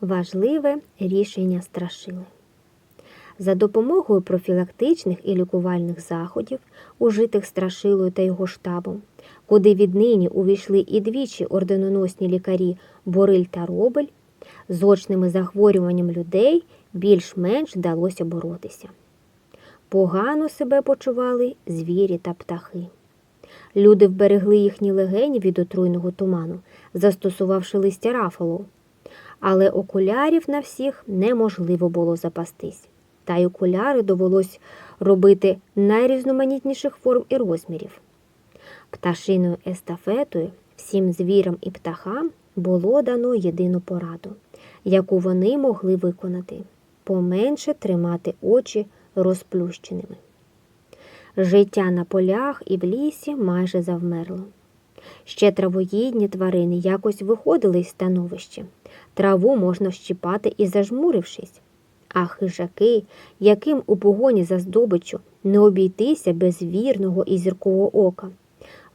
Важливе рішення страшили. За допомогою профілактичних і лікувальних заходів, ужитих страшилою та його штабом, куди віднині увійшли і двічі орденоносні лікарі Бориль та Робель, з очними захворюванням людей більш-менш вдалося боротися. Погано себе почували звірі та птахи. Люди вберегли їхні легені від отруйного туману, застосувавши листя рафалу. Але окулярів на всіх неможливо було запастись. Та й окуляри довелось робити найрізноманітніших форм і розмірів. Пташиною естафетою всім звірам і птахам було дано єдину пораду, яку вони могли виконати поменше тримати очі розплющеними. Життя на полях і в лісі майже завмерло. Ще травоїдні тварини якось виходили із становища. Траву можна щіпати і зажмурившись. А хижаки, яким у погоні за здобиччю не обійтися без вірного і зіркового ока,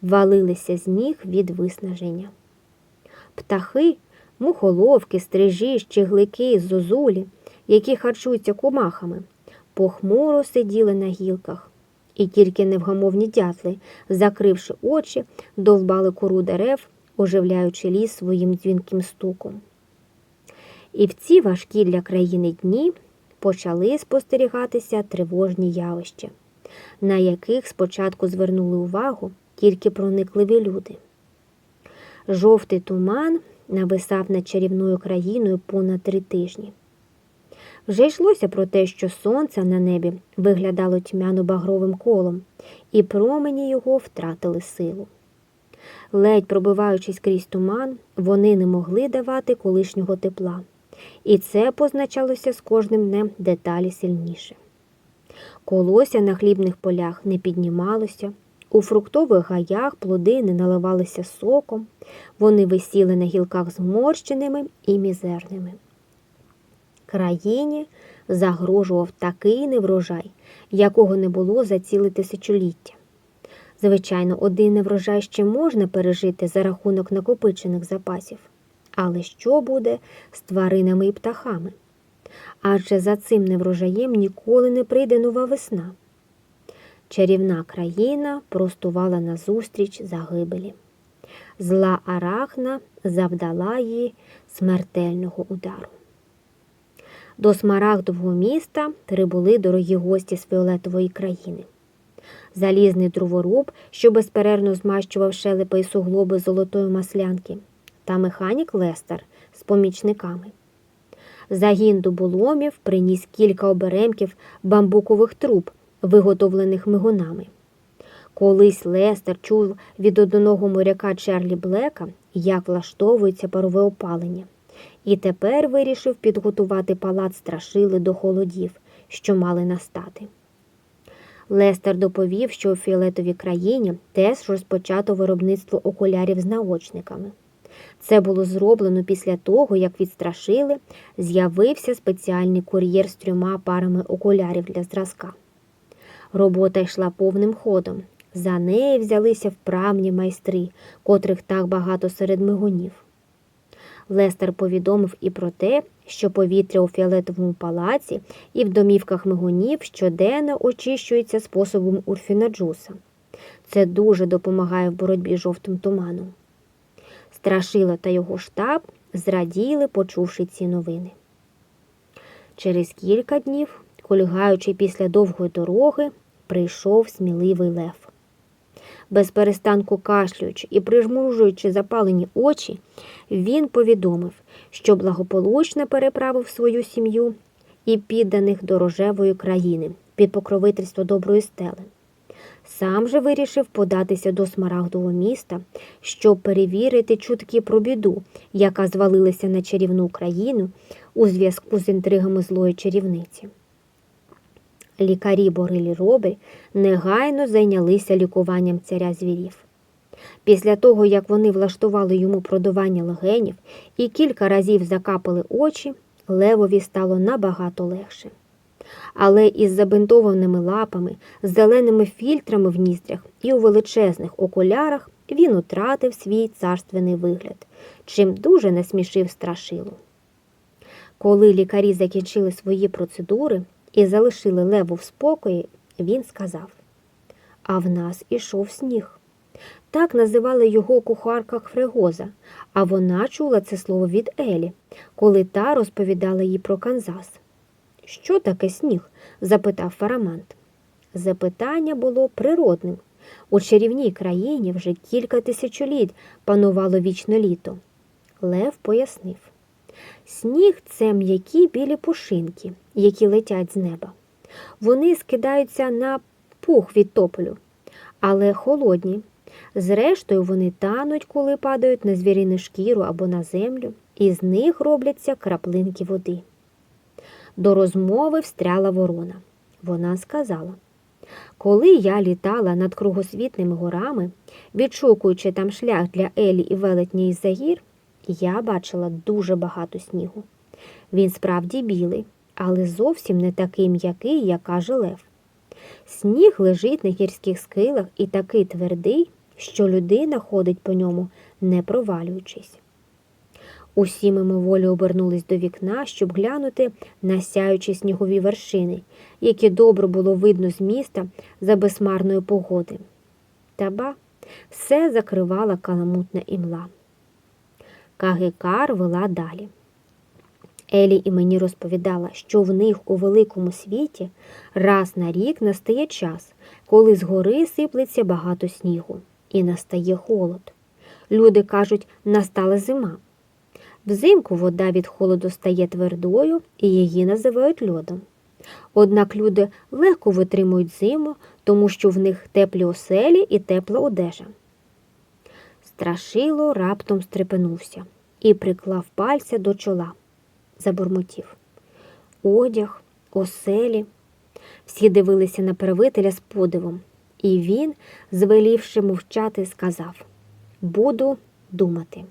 валилися з ніг від виснаження. Птахи, мухоловки, стрижі, щеглики, зозулі, які харчуються комахами, похмуро сиділи на гілках, і тільки невгамовні дятли, закривши очі, довбали кору дерев, оживляючи ліс своїм дзвінким стуком. І в ці важкі для країни дні почали спостерігатися тривожні явища, на яких спочатку звернули увагу тільки проникливі люди. Жовтий туман нависав над чарівною країною понад три тижні. Вже йшлося про те, що сонце на небі виглядало тьмяно-багровим колом, і промені його втратили силу. Ледь пробиваючись крізь туман, вони не могли давати колишнього тепла, і це позначалося з кожним днем деталі сильніше. Колося на хлібних полях не піднімалося, у фруктових гаях плоди не наливалися соком, вони висіли на гілках зморщеними і мізерними. Країні загрожував такий неврожай, якого не було за ціле тисячоліття. Звичайно, один неврожай ще можна пережити за рахунок накопичених запасів. Але що буде з тваринами і птахами? Адже за цим неврожаєм ніколи не прийде нова весна. Чарівна країна простувала назустріч загибелі. Зла арахна завдала їй смертельного удару. До смарагдового міста прибули дорогі гості з фіолетової країни. Залізний дроворуб, що безперервно змащував шелепи й суглоби золотої маслянки, та механік Лестер з помічниками. Загін дуболомів приніс кілька оберемків бамбукових труб, виготовлених мигунами. Колись Лестер чув від одного моряка Чарлі Блека, як влаштовується парове опалення, і тепер вирішив підготувати палац страшили до холодів, що мали настати. Лестер доповів, що у фіолетовій країні теж розпочато виробництво окулярів з наочниками. Це було зроблено після того, як відстрашили, з'явився спеціальний кур'єр з трьома парами окулярів для зразка. Робота йшла повним ходом. За неї взялися вправні майстри, котрих так багато серед мигунів. Лестер повідомив і про те, що повітря у фіолетовому палаці і в домівках мигунів щоденно очищується способом урфінаджуса. Це дуже допомагає в боротьбі з жовтим туманом. Страшила та його штаб зраділи, почувши ці новини. Через кілька днів, кульгаючи після довгої дороги, прийшов сміливий лев. Без перестанку кашлюючи і прижмужуючи запалені очі, він повідомив, що благополучно переправив свою сім'ю і підданих до рожевої країни під покровительство доброї стели. Сам же вирішив податися до Смарагдового міста, щоб перевірити чутки про біду, яка звалилася на чарівну країну у зв'язку з інтригами злої чарівниці. Лікарі Борилі Робель негайно зайнялися лікуванням царя звірів. Після того, як вони влаштували йому продування легенів і кілька разів закапали очі, левові стало набагато легше. Але із забинтованими лапами, зеленими фільтрами в ніздрях і у величезних окулярах він утратив свій царственний вигляд, чим дуже насмішив страшилу. Коли лікарі закінчили свої процедури і залишили леву в спокої, він сказав: А в нас ішов сніг. Так називала його кухарка Хфрегоза, а вона чула це слово від Елі, коли та розповідала їй про Канзас. Що таке сніг? запитав Фарамант. Запитання було природним. У чарівній країні вже кілька тисячоліть панувало вічне літо. Лев пояснив. Сніг це м'які білі пушинки, які летять з неба. Вони скидаються на пух від тополю, але холодні. Зрештою, вони тануть, коли падають на звірину шкіру або на землю, і з них робляться краплинки води. До розмови встряла ворона. Вона сказала Коли я літала над кругосвітними горами, відшукуючи там шлях для Елі і велетні загір, я бачила дуже багато снігу. Він справді білий, але зовсім не такий м'який, як каже Лев. Сніг лежить на гірських скелах і такий твердий, що людина ходить по ньому, не провалюючись. Усі мимоволі обернулись до вікна, щоб глянути на сяючі снігові вершини, які добре було видно з міста за безмарної погоди. Та ба, все закривала каламутна імла. Кагикар вела далі. Елі і мені розповідала, що в них у великому світі раз на рік настає час, коли з гори сиплеться багато снігу, і настає холод. Люди кажуть, настала зима. Взимку вода від холоду стає твердою і її називають льодом. Однак люди легко витримують зиму, тому що в них теплі оселі і тепла одежа. Страшило раптом стрепенувся і приклав пальця до чола. Забурмотів. Одяг, оселі. Всі дивилися на правителя з подивом, і він, звелівши мовчати, сказав Буду думати.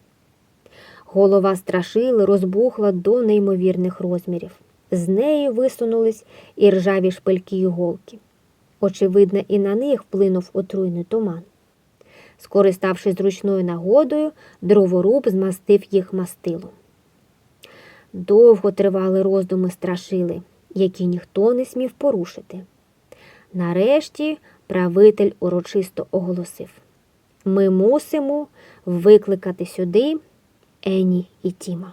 Голова страшили розбухла до неймовірних розмірів. З неї висунулись і ржаві шпильки й голки. Очевидно, і на них вплинув отруйний туман. Скориставшись зручною нагодою, дроворуб змастив їх мастилом. Довго тривали роздуми страшили, які ніхто не смів порушити. Нарешті правитель урочисто оголосив Ми мусимо викликати сюди Ені і Тіма.